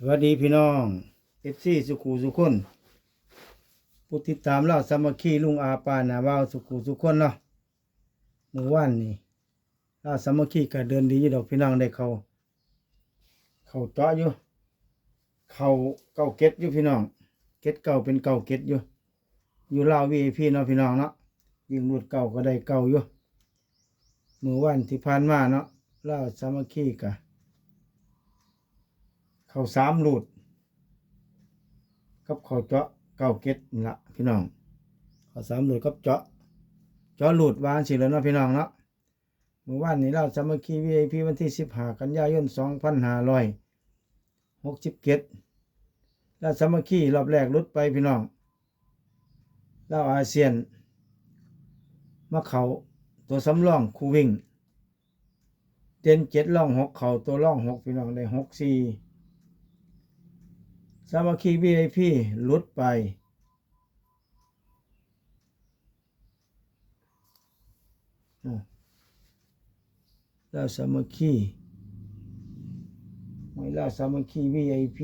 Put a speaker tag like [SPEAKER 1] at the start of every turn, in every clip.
[SPEAKER 1] สวัสดีพี่น้องเอฟซีสุขูสุขคนผู้ติดตามเราสามัคคีลุงอาปานาว่าวสุขูสุขคนเนาะเมื่อวานนี้เราสามัคคีก็เดินดีอยู่ดอกพี่น้องได้เขาเขาเจาะอยู่เขาเก้าเก็ดอยู่พี่น้อง เก็ดเก่าเป็นเก่าเก็ดอยู่ อยู่ลาววีพี่เนาะพี่น้องเนาะยิงรูดเก่าก็ได้เก่าอยู่เมื่อวันที่ผ่านมาเนาะเราสามัคคีกะ เขาสามรูดกับเขาเจาะเก้าเก็ดนี่ละพี่น้องเขาสามรูดกับเจาะเจาะรูดวางสิแล้วเนาะพี่น้องเนาะเมื่อวานนี้เราสามัคคีวีไอพีวันที่สิบห้ากันยายนสองพันห้าร้อยหกสิบเก็ดเราสามัคคีรอบแรกรุดไปพี่น้องเราอาเซียนมาเขาตัวสำรองคูวิ่งเด่นเจ็ดล่องหกเขาตัวล่องหกพี่น้องได้หกสี่ สามัคคี VIP หลุดไปอะแล้วสามัคคีไม่ล่าสามัคคี VIP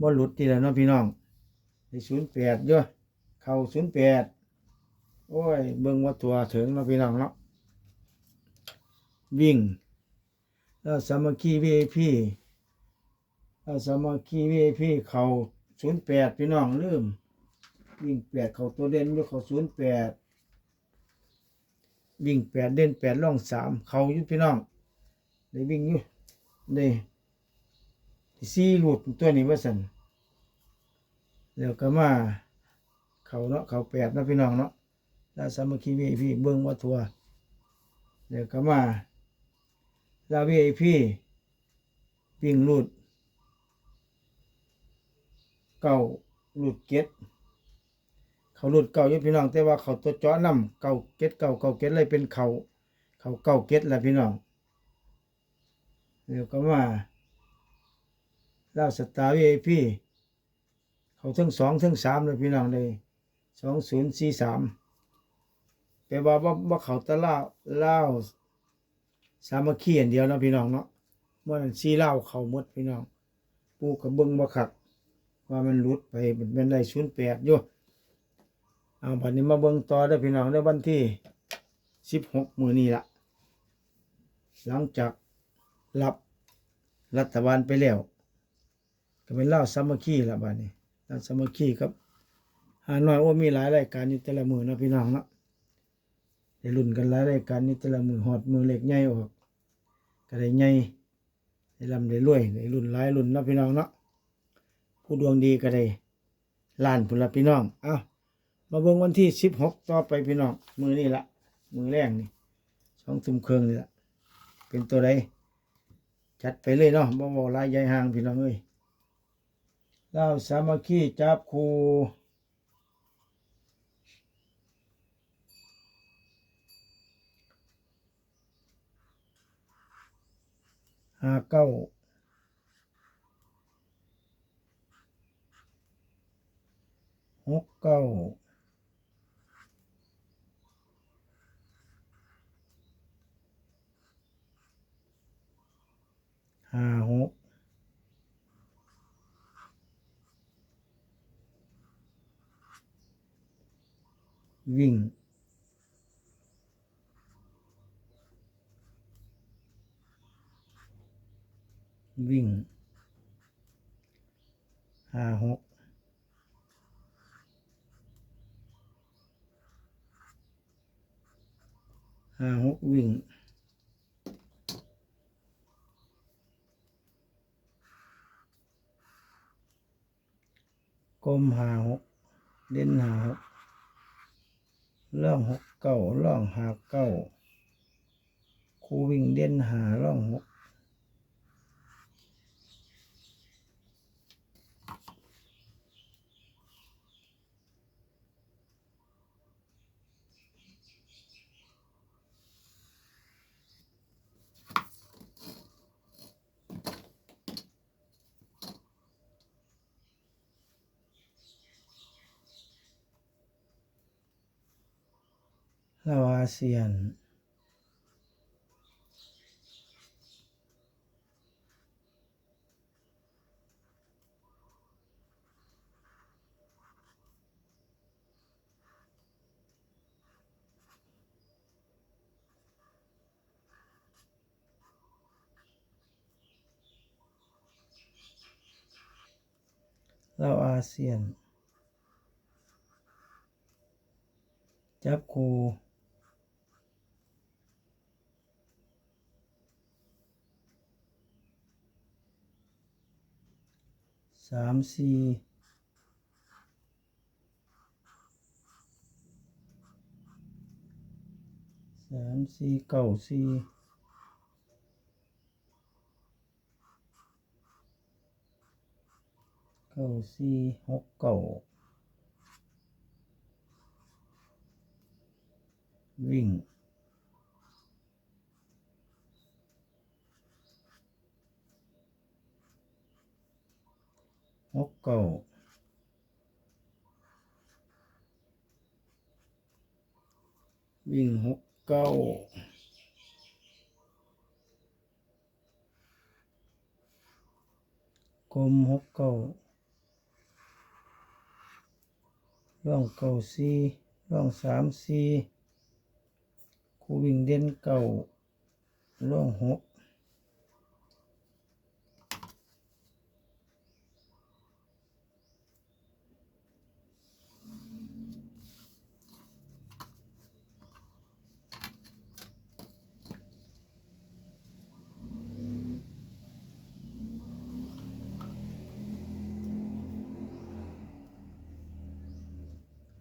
[SPEAKER 1] บ่หลุดทีละเนาะพี่น้องในศูนย์แปดเยอะเข้าศูนย์แปดโอ้ย เบิ่งว่าตัวถึงเนาะพี่น้องเนาะวิ่ง แล้วสามัคคี VIP อา สามัคคีวีพี่เขาศูนย์แปดพี่น้องลืมวิ่งแปดเขาตัวเด่นอยู่เขาศูนย์แปดวิ่งแปดเด่นแปดล่องสามเขาอยู่พี่น้องได้วิ่งอยู่ได้สี่หลุดตัวนี้ว่าสันแล้วก็มาเขาเนาะเขาแปดนะพี่น้องเนาะแล้วสามัคคีวีพี่เบิ้งว่าทัวแล้วก็มาลาวีพี่วิ่งหลุด เก่าหลุดเก็ดเขาหลุดเก่าอยู่พี่น้อง แต่ว่าเขาตัวจาะนำเก่าเก็ดเก่าเก่าเก็ดเลยเป็นเขาเขาเก่าเก็ดแหละพี่น้องเดี๋ยวก็มาเล่าสตาร์วีไอพีเขาทั้งสองทั้งสามเลยพี่น้องเลยสองศูนย์สี่สามแปลว่าว่าว่าเขาตะล่าเล่าสามัคคีอันเดียวนะพี่น้องเนาะเมื่อนั้นซีเล่าเขาหมดพี่น้อง ปูกระเบิงบ่ขัก ว่ามันหลุดไปมันเป็นได้ศูนย์แปดอยู่เอาบัดนี้มาเบิ่งต่อได้พี่น้องในวันที่สิบหกมือนี้ละหลังจากรับรัฐบาลไปแล้ว ก็เป็นเล่าสามัคคีละบัดนี้เล่าสามัคคีครับหาหน่อยโอ้มีหลายรายการอยู่แต่ละมือนะพี่น้องเนาะได้รุ่นกันหลายรายการนี่แต่ละมือหอดมือเล็กใหญ่ออกก็ได้ใหญ่ได้ลำได้รวยได้รุ่นหลายรุ่นนะพี่น้องเนาะ ผู้ดวงดีก็ได้ล้านผลละพี่น้อง เอามาเบิ่งวันที่สิบหกต่อไปพี่น้อง มือนี่ละ มือแรกนี่สองทุ่มเครึ่องนี่ละเป็นตัวใดจัดไปเลยเนาะบ่บ่ลายใหญ่ห่างพี่น้องเอ้ยเราสามัคคีจับคู่ห้าเก้า หกเก้าห้าหกวิ่งวิ่งห้าหก ห้าหกวิ่งกลมหาหกเด่นหาหกล่องหกเก้าล่องหาเก้าคูวิ่งเด่นหาล่องหก เราอาเซียน เราอาเซียน จับคู สามสี่สามสี่เก้าสี่เก้าสี่หกเก้าวิ่ง หกเก้าวิ่งหกเก้ากลมหกเก้าร่องเก้าสี่ร่องสามสีคูวิ่งเด่นเก้าร่องหก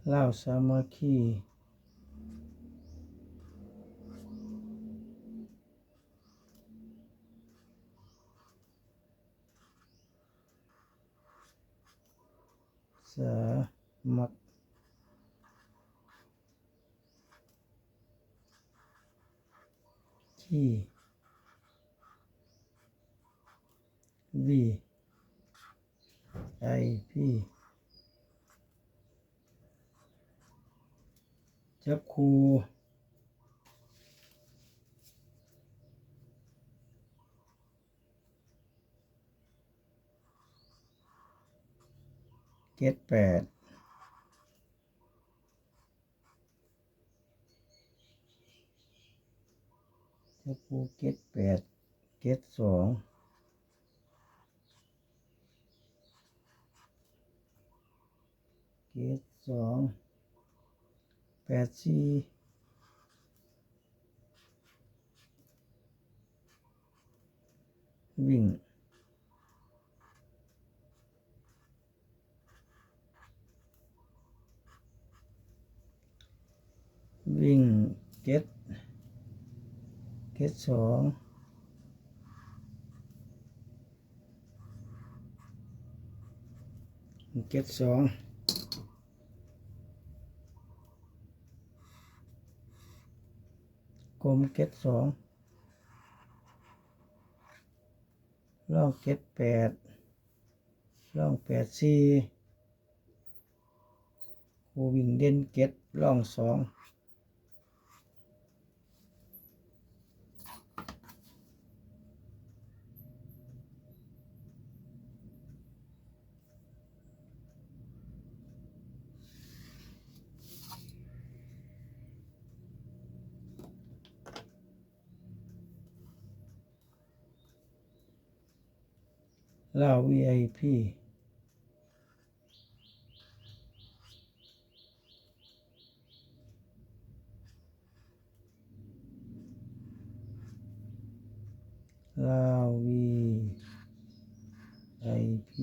[SPEAKER 1] เล่าสามัคคีสามัคคีวีไอพี จับคูเจ็ดแปดจับคูเจ็ดแปดเจ็ดสองเจ็ดสอง แปดสี่วิ่งวิ่งเก็ตเก็ตสองเก็ตสอง กลมเก็ตสองล่องเก็ตแปดล่องแปดสี่คูวิ่งเด่นเก็ตล่องสอง ลาว VIP ลาว VIP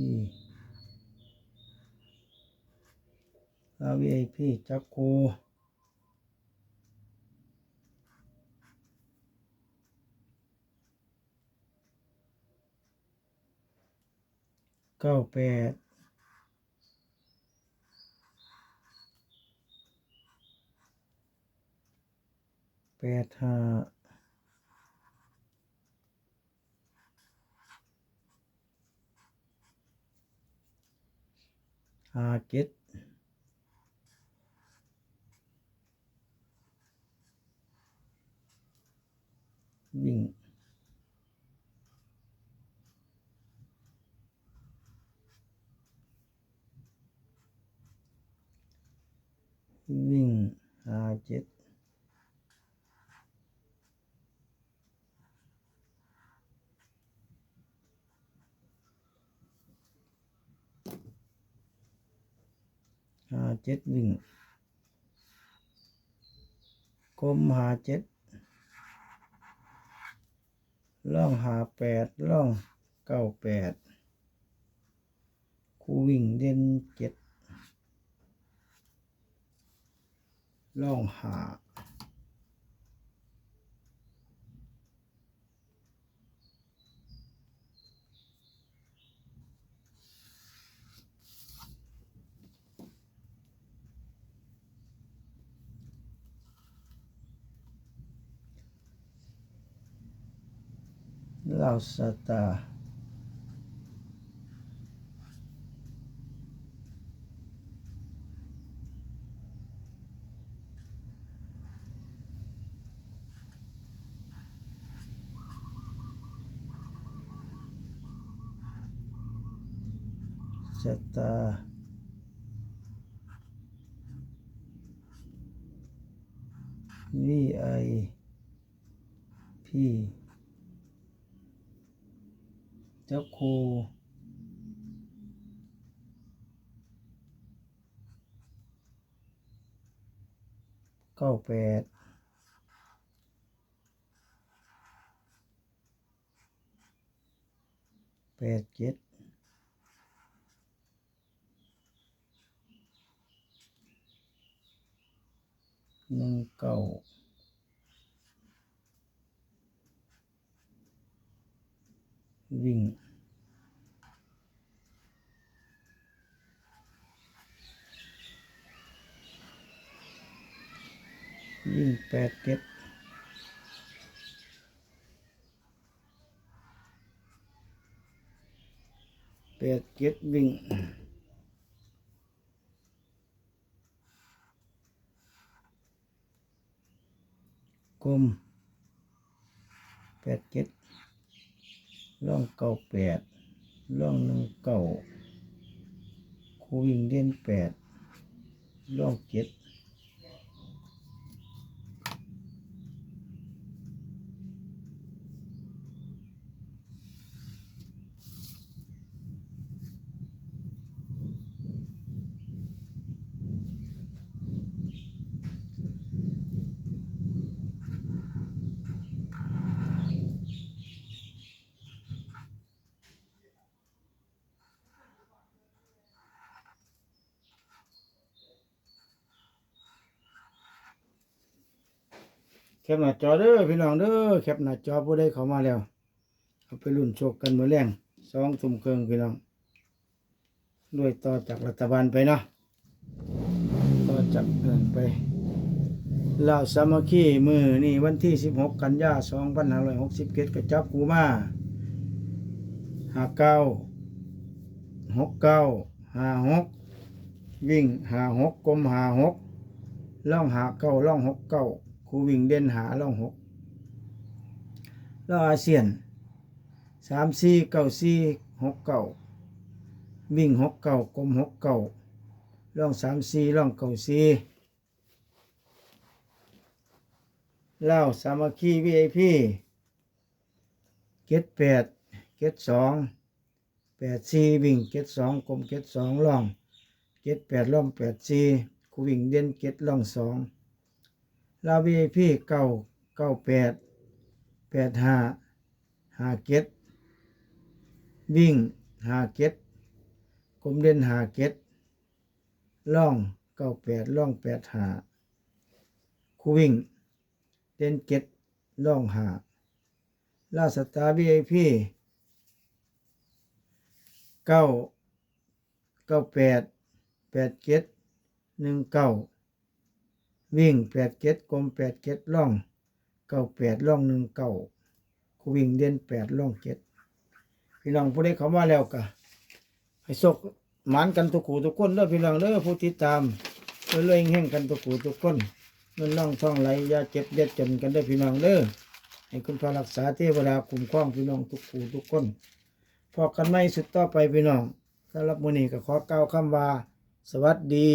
[SPEAKER 1] ลาว VIP จักกู เก้าแปดแปดห้าห้าเจ็ดวิ่งวิ่งห้า เจ็ดหาเจ็ดวิ่งกลมหาเจ็ดล่องหาแปดล่องเก้าแปดคูวิ่งเด่นเจ็ด ล่องหาเหล่าสตาร์ส ตาร์วีไอพีเจ้าคูเก้าแปดแปดเจ็ด หนึ่งเก้าวิ่งวิ่งแปดเจ็ดแปดเจ็ดวิ่ง มแปดเจ็ดล่องเก้าแปดล่องหนึ่งเก้าคูวิ่งเด่นแปดล่องเจ็ด แคปหน้าจอเด้อพี่น้องเด้อแคปหน้าจอผู้ใดเข้ามาแล้ว เอาไปรุ่นโชคกันมื้อแรงสองทุ่มครึ่งพี่น้องด้วยต่อจากรัฐบาลไปเนาะต่อจากนั้นไปลาวสามัคคีมือนี่วันที่ 16 กันยา2567ก็จับกูมา59 69 56วิ่ง56กกลม56ล่อง59ล่อง69 คูวิ่งเด่นหาล่องหกล่องอาเซียนสามสี่เก้าสี่หกเก้าวิ่งหกเก้ากลมหกเก้าล่องสามสี่ล่องเก้าสี่เล่าสามัคคีวีไอพีเก็ดแปดเก็ดสองแปดสี่วิ่งเก็ดสองกลมเก็ดสองล่องเก็ดแปดล่องแปดสี่คูวิ่งเด่นเก็ดล่องสอง ลาวีพี่เก้าเก้าแปดแปดห้าห้าเก็ดวิ่งห้าเก็ดกลมเด่นห้าเก็ดล่องเก้าแปดล่องแปดห้าคูวิ่ง เด่นเก็ดล่องห้าลาสตาร์วีไอพีเก้าเก้าแปดแปดเก็ดหนึ่งเก้า วิ่งแปดเจ็ดกลมแปดเจ็ดล่องเก้าแปดล่องหนึ่งเก้าคูวิ่งเด่นแปดล่องเจ็ดพี่น้องผู้ใดเข้ามาแล้วก็ให้สกหมานกันทุกขูทุกคนเด้อพี่น้องเด้อผู้ติดตามเรื่อยๆแห่งกันทุกขูทุกคนเงินน่องท่องไหลยาเจ็บเด็ดจนกันเด้อพี่น้องเด้อให้คุณพระรักษาเทวดาคุ้มครองพี่น้องทุกขูทุกคนพอกันไม่สุดต่อไปพี่น้องสำหรับมื้อนี้ก็ขอกล่าวคำว่า สวัสดี